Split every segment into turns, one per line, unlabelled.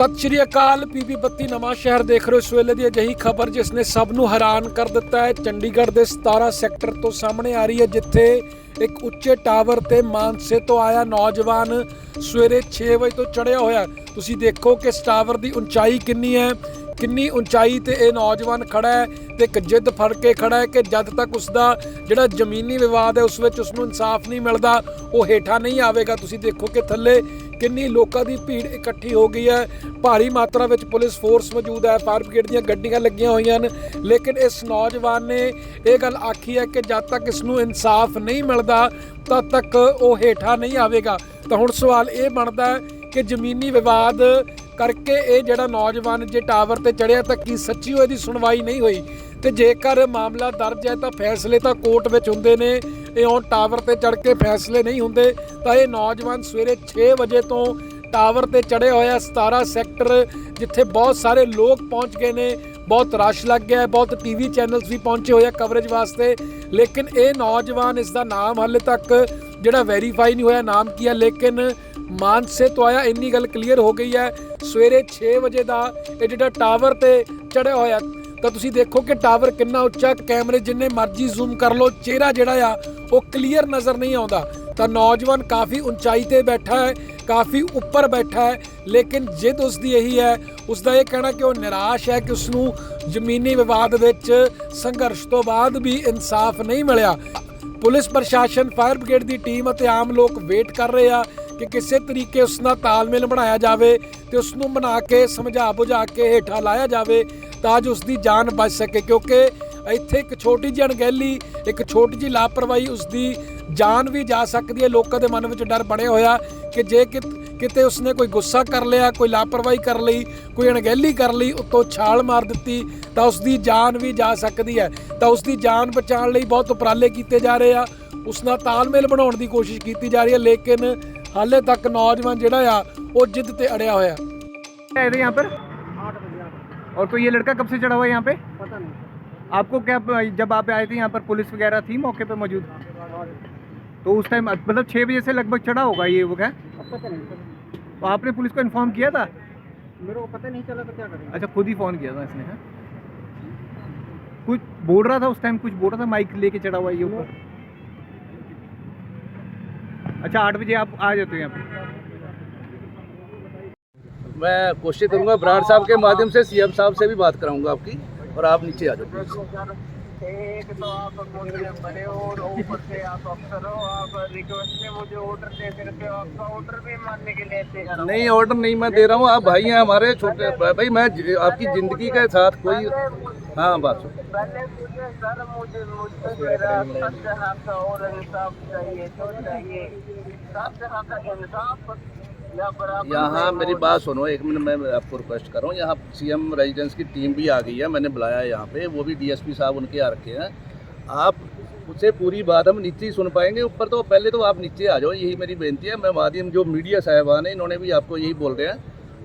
ਸਤਿ ਸ਼੍ਰੀ ਅਕਾਲ ਪੀਪੀ ਬੱਤੀ ਨਵਾਂ ਸ਼ਹਿਰ ਦੇਖ ਰਹੇ ਹੋ ਇਸ ਵੇਲੇ ਦੀ ਅਜਿਹੀ ਖਬਰ ਜਿਸ ਨੇ ਸਭ ਨੂੰ ਹੈਰਾਨ ਕਰ ਦਿੱਤਾ ਹੈ। ਚੰਡੀਗੜ੍ਹ ਦੇ 17 ਸੈਕਟਰ ਤੋਂ ਸਾਹਮਣੇ ਆ ਰਹੀ ਹੈ, ਜਿੱਥੇ ਇੱਕ ਉੱਚੇ ਟਾਵਰ ਤੇ ਮਾਨਸੇ ਤੋਂ ਆਇਆ ਨੌਜਵਾਨ ਸਵੇਰੇ 6 ਵਜੇ ਤੋਂ ਚੜਿਆ ਹੋਇਆ ਤੁਸੀਂ ਦੇਖੋ ਕਿ ਇਸ ਟਾਵਰ ਦੀ ਉਚਾਈ ਕਿੰਨੀ ਹੈ। ਕਿੰਨੀ ਉਚਾਈ ਤੇ ਇਹ ਨੌਜਵਾਨ ਖੜਾ ਹੈ ਤੇ ਇੱਕ ਜਿੱਦ ਫੜ ਕੇ ਖੜਾ ਹੈ ਕਿ ਜਦ ਤੱਕ ਉਸ ਦਾ ਜਿਹੜਾ ਜ਼ਮੀਨੀ ਵਿਵਾਦ ਹੈ ਉਸ ਵਿੱਚ ਉਸ ਨੂੰ ਇਨਸਾਫ ਨਹੀਂ ਮਿਲਦਾ, ਉਹ ਹੇਠਾਂ ਨਹੀਂ ਆਵੇਗਾ। ਤੁਸੀਂ ਦੇਖੋ ਕਿ ਥੱਲੇ ਕਿੰਨੀ ਲੋਕਾਂ ਦੀ ਭੀੜ ਇਕੱਠੀ ਹੋ ਗਈ ਹੈ। ਭਾਰੀ ਮਾਤਰਾ ਵਿੱਚ ਪੁਲਿਸ ਫੋਰਸ ਮੌਜੂਦ ਹੈ। ਫਾਇਰ ਬ੍ਰਿਗੇਡ ਦੀਆਂ ਗੱਡੀਆਂ ਲੱਗੀਆਂ ਹੋਈਆਂ ਹਨ। ਲੇਕਿਨ ਇਸ ਨੌਜਵਾਨ ਨੇ ਇਹ ਗੱਲ ਆਖੀ ਹੈ ਕਿ ਜਦ ਤੱਕ ਇਸ ਨੂੰ ਇਨਸਾਫ ਨਹੀਂ ਮਿਲਦਾ, ਤਦ ਤੱਕ ਉਹ ਹੇਠਾਂ ਨਹੀਂ ਆਵੇਗਾ। ਤਾਂ ਹੁਣ ਸਵਾਲ ਇਹ ਬਣਦਾ ਹੈ ਕਿ ਜ਼ਮੀਨੀ ਵਿਵਾਦ ਕਰਕੇ ਇਹ ਜਿਹੜਾ ਨੌਜਵਾਨ ਜੇ ਟਾਵਰ ਤੇ ਚੜਿਆ ਤਾਂ ਕੀ ਸੱਚੀ ਹੋਏ ਦੀ ਸੁਣਵਾਈ ਨਹੀਂ ਹੋਈ? ਤੇ ਜੇਕਰ ਮਾਮਲਾ ਦਰਜ ਹੈ ਤਾਂ ਫੈਸਲੇ ਤਾਂ ਕੋਰਟ ਵਿੱਚ ਹੁੰਦੇ ਨੇ। ਇਹ ਹੁਣ ਟਾਵਰ ਤੇ ਚੜ ਕੇ ਫੈਸਲੇ ਨਹੀਂ ਹੁੰਦੇ। ਤਾਂ ਇਹ ਨੌਜਵਾਨ ਸਵੇਰੇ 6 ਵਜੇ ਤੋਂ ਟਾਵਰ ਤੇ ਚੜ੍ਹੇ ਹੋਇਆ 17 ਸੈਕਟਰ, ਜਿੱਥੇ ਬਹੁਤ ਸਾਰੇ ਲੋਕ ਪਹੁੰਚ ਗਏ ਨੇ। ਬਹੁਤ ਰਸ਼ ਲੱਗ ਗਿਆ ਹੈ, ਬਹੁਤ ਟੀਵੀ ਚੈਨਲਸ ਵੀ ਪਹੁੰਚੇ ਹੋਏ ਆ ਕਵਰੇਜ ਵਾਸਤੇ। ਲੇਕਿਨ ਇਹ ਨੌਜਵਾਨ ਇਸ ਦਾ ਨਾਮ ਹਾਲੇ ਤੱਕ ਜਿਹੜਾ ਵੈਰੀਫਾਈ ਨਹੀਂ ਹੋਇਆ, ਨਾਮ ਕੀ ਹੈ? ਲੇਕਿਨ ਮਾਨਸੇ ਤੋਂ ਆਇਆ, ਇੰਨੀ ਗੱਲ ਕਲੀਅਰ ਹੋ ਗਈ ਹੈ। ਸਵੇਰੇ 6 ਵਜੇ ਦਾ ਇਹ ਜਿਹੜਾ ਟਾਵਰ ਤੇ ਚੜਿਆ ਹੋਇਆ, ਤਾਂ ਤੁਸੀਂ ਦੇਖੋ ਕਿ ਟਾਵਰ ਕਿੰਨਾ ਉੱਚਾ ਕੈਮਰੇ ਜਿੰਨੇ ਮਰਜ਼ੀ ਜ਼ੂਮ ਕਰ ਲਓ, ਚਿਹਰਾ ਜਿਹੜਾ ਆ, ਉਹ ਕਲੀਅਰ ਨਜ਼ਰ ਨਹੀਂ ਆਉਂਦਾ। ਤਾਂ ਨੌਜਵਾਨ ਕਾਫੀ ਉਚਾਈ ਤੇ ਬੈਠਾ ਹੈ, ਕਾਫੀ ਉੱਪਰ ਬੈਠਾ ਹੈ, ਲੇਕਿਨ ਜਿੱਦ ਉਸ ਦੀ ਇਹੀ ਹੈ ਉਸ ਦਾ ਇਹ ਕਹਿਣਾ ਕਿ ਉਹ ਨਿਰਾਸ਼ ਹੈ ਕਿ ਉਸ ਨੂੰ ਜ਼ਮੀਨੀ ਵਿਵਾਦ ਵਿੱਚ ਸੰਘਰਸ਼ ਤੋਂ ਬਾਅਦ ਵੀ ਇਨਸਾਫ ਨਹੀਂ ਮਿਲਿਆ। ਪੁਲਿਸ ਪ੍ਰਸ਼ਾਸਨ, ਫਾਇਰ ਬ੍ਰਿਗੇਡ ਦੀ ਟੀਮ ਅਤੇ ਆਮ ਲੋਕ ਵੇਟ ਕਰ ਰਹੇ ਆ ਕਿ ਕਿਸੇ ਤਰੀਕੇ ਉਸ ਨਾਲ ਤਾਲਮੇਲ ਬਣਾਇਆ ਜਾਵੇ ਤੇ ਉਸ ਨੂੰ ਬਣਾ ਕੇ, ਸਮਝਾ ਬੁਝਾ ਕੇ, ਹੇਠਾਂ ਲਾਇਆ ਜਾਵੇ, ਤਾਂ ਜੋ ਉਸ ਦੀ ਜਾਨ ਬਚ ਸਕੇ। ਕਿਉਂਕਿ ਇੱਥੇ ਇੱਕ ਛੋਟੀ ਜਿਹੀ ਅਣਗਹਿਲੀ, ਇੱਕ ਛੋਟੀ ਜਿਹੀ ਲਾਪਰਵਾਹੀ ਉਸ ਦੀ ਜਾਨ ਵੀ ਜਾ ਸਕਦੀ ਹੈ। ਲੋਕਾਂ ਦੇ ਮਨ ਵਿੱਚ ਡਰ ਬਣਿਆ ਹੋਇਆ ਕਿ ਜੇ ਕਿ- ਕਿਤੇ ਉਸਨੇ ਕੋਈ ਗੁੱਸਾ ਕਰ ਲਿਆ, ਕੋਈ ਲਾਪਰਵਾਹੀ ਕਰ ਲਈ, ਕੋਈ ਅਣਗਹਿਲੀ ਕਰ ਲਈ, ਉੱਤੋਂ ਛਾਲ ਮਾਰ ਦਿੱਤੀ, ਤਾਂ ਉਸ ਦੀ ਜਾਨ ਵੀ ਜਾ ਸਕਦੀ ਹੈ। ਤਾਂ ਉਸ ਦੀ ਜਾਨ ਬਚਾਉਣ ਲਈ ਬਹੁਤ ਉਪਰਾਲੇ ਕੀਤੇ ਜਾ ਰਹੇ ਆ। ਉਸ ਨਾਲ ਤਾਲਮੇਲ ਬਣਾਉਣ ਦੀ ਕੋਸ਼ਿਸ਼ ਕੀਤੀ ਜਾ ਰਹੀ ਹੈ, ਲੇਕਿਨ ਹਾਲੇ ਤੱਕ ਨੌਜਵਾਨ ਜਿਹੜਾ ਆ ਉਹ ਜਿੱਦ ਤੇ ਅੜਿਆ ਹੋਇਆ
आए थे यहाँ पर और कोई ये लड़का कब से चढ़ा हुआ है यहाँ पे
पता नहीं
आपको क्या जब आप आए थे यहाँ पर पुलिस वगैरह थी मौके पे मौजूद तो उस टाइम मतलब छः बजे से लगभग चढ़ा होगा ये वो क्या
अब पता नहीं पता
तो आपने पुलिस को इन्फॉर्म किया था
नहीं। मेरे को पता नहीं चला तो क्या करेंगे
अच्छा खुद ही फ़ोन किया था इसने हाँ? कुछ बोल रहा था उस टाइम कुछ बोल रहा था माइक लेके चढ़ा हुआ है ये ऊपर अच्छा आठ बजे आप आ जाते हो यहाँ पे?
मैं कोशिश करूँगा बराड़ साहब के माध्यम से सीएम साहब से भी बात कराऊँगा आपकी और आप नीचे आ जाओ।
एक तो आप बड़े हो और ऊपर से आप अफसर हो आप रिक्वेस्ट में मुझे ऑर्डर दे सकते हो आपका ऑर्डर भी मानने के लिए
नहीं ऑर्डर नहीं मैं दे रहा हूँ आप भाई हैं हमारे छोटे भाई मैं आपकी ज़िंदगी के साथ कोई हाँ बात सुनो
पहले मुझे सर मुझे मुझसे मेरा सत्य का और इंसाफ चाहिए जो चाहिए। सत्य का इंसाफ
यहाँ मेरी बात सुनो एक मिनट मैं आपको रिक्वेस्ट कर रहा हूँ। यहाँ सीएम रेजिडेंस की टीम भी आ गई है मैंने बुलाया है यहाँ पे। वो भी डीएसपी साहब उनके आ रखे हैं। आप उससे पूरी बात हम नीचे ही सुन पाएँगे। ऊपर तो पहले तो आप नीचे आ जाओ यही मेरी बेनती है। मैं माध्यम जो मीडिया साहबान है इन्होंने भी आपको यही बोल रहे हैं।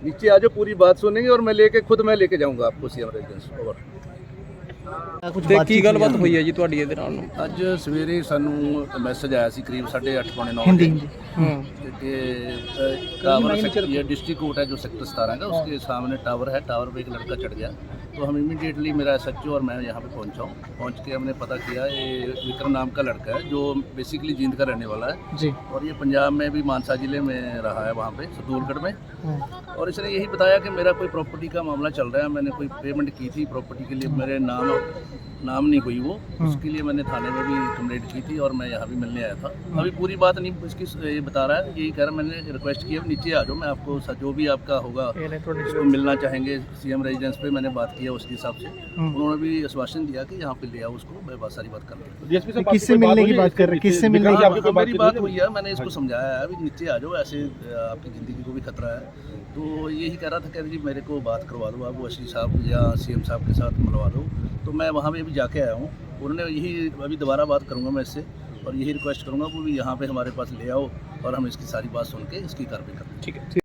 नीचे आ जाओ पूरी बात सुनेंगे और मैं लेके खुद मैं लेके जाऊँगा आपको सीएम रेजिडेंस ओवर
ਤੇ ਕੀ ਗੱਲਬਾਤ ਹੋਈ ਹੈ ਜੀ ਤੁਹਾਡੀ ਇਹਦੇ ਨਾਲ ਨੂੰ
ਅੱਜ ਸਵੇਰੇ ਸਾਨੂੰ ਮੈਸੇਜ ਆਇਆ ਸੀ ਕਰੀਬ 8:30 ਪੌਣੇ 9
ਹਿੰਦੀ
ਵਜੇ
ਹਾਂ
कि टावर सेक्टर ये डिस्ट्रिक्ट कोर्ट है जो सेक्टर सतारह का उसके सामने टावर है टावर पे एक लड़का चढ़ गया तो हम इमीडिएटली मेरा एसएचओ और मैं यहाँ पे पहुँचा हूँ। पहुँच के हमने पता किया ये विक्रम नाम का लड़का है जो बेसिकली जींद का रहने वाला है।
ਜੀ
और ये पंजाब में भी मानसा ज़िले में रहा है वहाँ पे सतूरगढ़ में। और इसने यही बताया कि मेरा कोई प्रॉपर्टी का मामला चल रहा है मैंने कोई पेमेंट की थी प्रॉपर्टी के लिए मेरे नाम नाम नहीं हुई वो। उसके लिए मैंने थाने में भी कंप्लेंट की थी और मैं यहाँ भी मिलने आया था। अभी पूरी बात नहीं इसकी ये बता रहा है यही कह रहा है मैंने रिक्वेस्ट की है नीचे आ जाओ मैं आपको जो भी आपका होगा मिलना चाहेंगे सीएम रेजिडेंस पे मैंने बात की है उसके हिसाब से। उन्होंने भी आश्वासन दिया कि यहाँ पे ले आओ उसको मैं बात सारी बात कर लूँगा।
किससे मिलने की बात कर रहे किससे मिलने की
हाँ, मेरी बात हुई है मैंने इसको समझाया है अभी नीचे आ जाओ ऐसे आपकी ज़िंदगी को भी खतरा है। तो यही कह रहा था कि जी मेरे को बात करवा दो आप वसी साहब या सीएम साहब के साथ मिलवा दो। तो मैं वहाँ पे भी जाके आया हूँ। उन्होंने यही अभी दोबारा बात करूँगा मैं इससे और यही रिक्वेस्ट करूँगा वो भी यहाँ पे हमारे पास ले आओ और हम इसकी सारी बात सुन के इसकी कार्रवाई करें।
ठीक है।